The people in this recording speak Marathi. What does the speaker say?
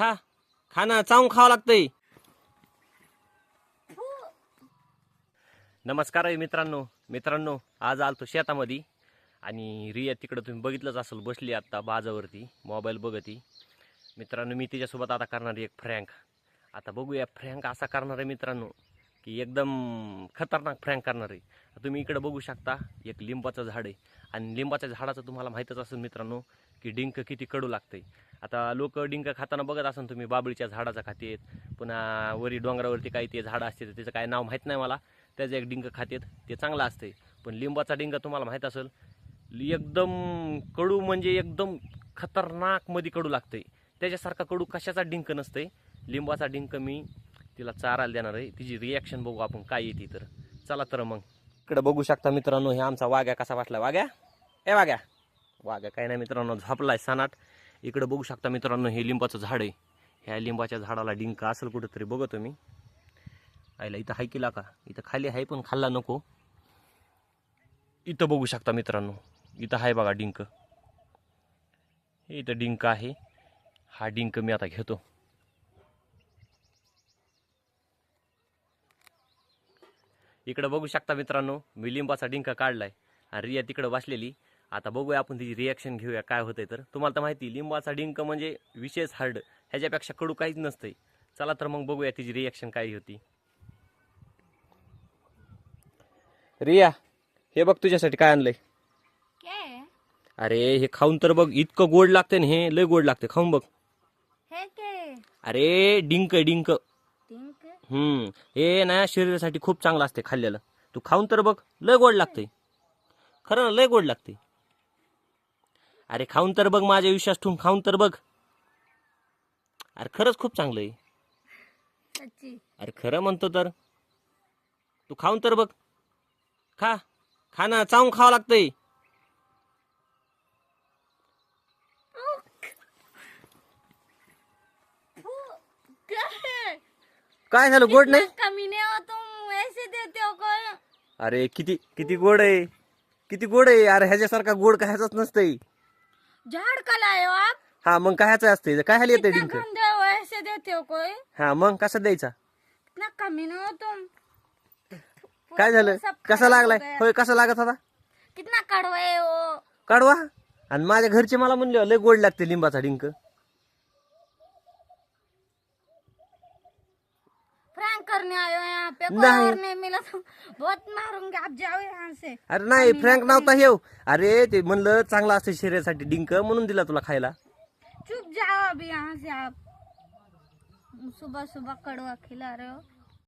खा. खा ना चावून खावं लागतंय. नमस्कार आहे मित्रांनो. मित्रांनो आज आलतो शेतामध्ये. आणि रिया तिकडं तुम्ही बघितलंच असेल बसली आत्ता बाजावरती मोबाईल बघती. मित्रांनो मी तिच्यासोबत आता करणार आहे एक फ्रँक. आता बघूया फ्रँक असा करणार आहे मित्रांनो. की एकदम खतरनाक फ्रँक करणार. आहे तुम्ही इकडं बघू शकता एक लिंबाचं झाड आहे. आणि लिंबाच्या झाडाचं तुम्हाला माहीतच असेल मित्रांनो की डिंक किती कडू लागते आता लोक डिंक खाताना बघत असाल तुम्ही बाबळीच्या झाडाचं खातेत पुन्हा वरी डोंगरावरती काही ते झाडं असते तर त्याचं काय नाव माहीत नाही मला. त्याचं एक डिंक खातेत ते चांगलं असते पण लिंबाचा डिंक तुम्हाला माहीत असेल एकदम कडू म्हणजे एकदम खतरनाकमध्ये कडू लागते त्याच्यासारखा कडू कशाचा डिंक नसते लिंबाचा डिंक मी तिला चारायला देणार आहे. तिची रिॲक्शन बघू आपण काय येते तर. चला तर मग. इकडे बघू शकता मित्रांनो हे आमचा वाघ्या कसा वाटला वाघ्या? ए वाघ्या. वाघ्या काय नाही मित्रांनो झापलाय सनाट इकडे बघू शकता मित्रांनो हे लिंबाचं झाड आहे. ह्या लिंबाच्या झाडाला डिंक असेल कुठंतरी बघतो मी. आईला इथं हाय केला का? इथं खाली आहे पण खाल्ला नको. इथं बघू शकता मित्रांनो इथं आहे बघा डिंक. हे इथं डिंक आहे. हा डिंक मी आता घेतो. इकडं बघू शकता मित्रांनो मी लिंबाचा डिंक काढलाय आणि रिया तिकडं बसलेली. आता बघूया आपण तिची रिॲक्शन घेऊया काय होतंय तर. तुम्हाला तर माहिती लिंबाचा डिंक म्हणजे विशेष हार्ड ह्याच्यापेक्षा कडू काहीच नसतंय. चला तर मग बघूया तिची रिॲक्शन काय होती. रिया हे बघ तुझ्यासाठी काय आणलंय. अरे हे खाऊन तर बघ इतकं गोड लागतंय ना हे लय गोड लागते खाऊन बघ. अरे डिंक डिंक. हम्म. हे ना शरीरासाठी खूप चांगलं असते खाल्लेलं. तू खाऊन तर बघ लय गोड लागते खरं ना लय गोड लागते अरे खाऊन तर बघ माझ्या विश्वास ठेवून खाऊन तर बघ. अरे खरंच खूप चांगलं आहे अरे खरं म्हणतो तर. तू खाऊन तर बघ. खा. खा ना चावून खावं लागतंय काय काय झालं? गोड नाही? कमी नहीं हो तुम ऐसे देते हो अरे किती किती गोड आहे? किती गोड आहे? अरे ह्याच्यासारखा गोड कायचाच नसतंय. झाड़ का लाए हो आप. हा मग कायचं असते काय हाली येते कितना डिंक हो ऐसे देते हो कोई हा मग कसा द्यायचा? कमी नहीं हो तुम. काय झालं? सब कसा खराब लागलाय? गया। होय कसा लागत होता? कितना कड़वे हो. काढवा आणि माझ्या घरचे मला म्हणले लय गोड लागते लिंबाचा डिंक फ्रैंक करने आए हो यहाँ पे? कोई नहीं। और नहीं मिला तो बहुत मारूंगी आप जाओ यहाँ से। अरे नाही फ्रँक नव्हता येऊ। अरे ते म्हणलं चांगलं असतं शरीरासाठी डिंक म्हणून दिला तुला खायला. चुप जाओ अभी यहाँ से आप। सुबह सुबह कड़वा खिला रहे हो।